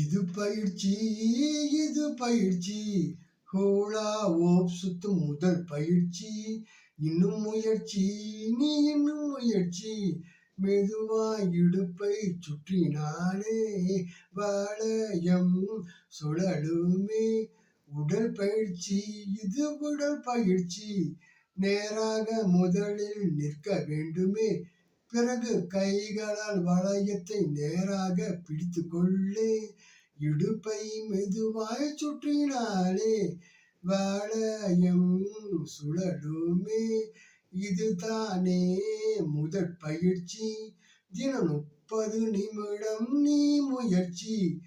இது பயிற்சி இது பயிற்சி. ஹோலா ஓப் சுத்தும் முதல் பயிற்சி. இன்னும் முயற்சி நீ இன்னும் முயற்சி. மெதுவா இடுப்பை சுற்றினாலே வளையம் சுழலுமே. உடல் பயிற்சி இது உடல் பயிற்சி. நேராக முதலில் நிற்க வேண்டுமே. பிறகு கைகளால் வளையத்தை நேராக பிடித்து கொள்ளே இடுப்பை மெதுவாய் சுற்றினாலே வளையம் சுழலுமே. இதுதானே முதற் பயிற்சி. தினம் முப்பது நிமிடம் நீ முயற்சி.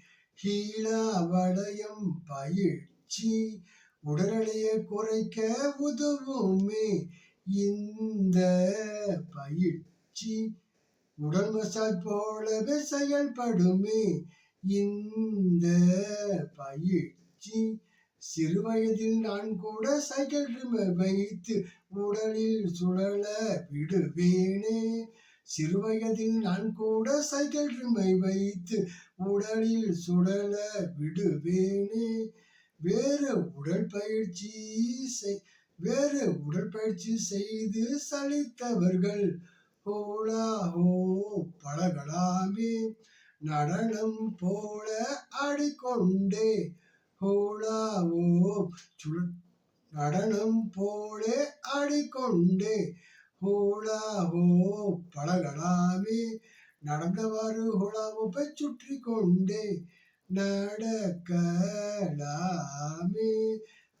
ஹீலா வளையம் பயிற்சி. உடலையை குறைக்க உதவுமே. இந்த பயிற்சி. உடல் மசாஜ் போலவே செயல்படுமே. இந்த பயிற்சி சிறு வயதில் நான் கூட சைக்கிள் ரிம வைத்து உடலில் சுழல விடுவேனே. சிறு வயதில் நான் கூட சைக்கிள் ரிமை வைத்து உடலில் சுழல விடுவேனே. வேறு உடற்பயிற்சி செய் வேறு உடற்பயிற்சி செய்து சலித்தவர்கள் போல ஹோ பழகலாமே. நடனம் போல ஆடிக்கொண்டே. ஹோலா சுழ நடனம் போல ஆடிக்கொண்டே. ஹோலா பழகலாமே. நடந்தவாறு ஹோலாவை சுற்றி கொண்டே நடக்கலாமே.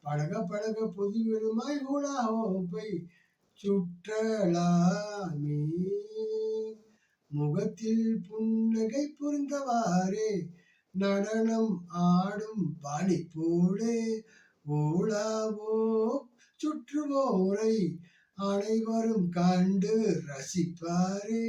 பழக பழக புதுவிலுமாய் ஹோலாவை சுற்றலாமே முகத்தில் புன்னகை புரிந்தவாறே நடனம் ஆடும் பாணி போலே ஓலாவோ சுற்றுவோரை அனைவரும் கண்டு ரசிப்பாரே.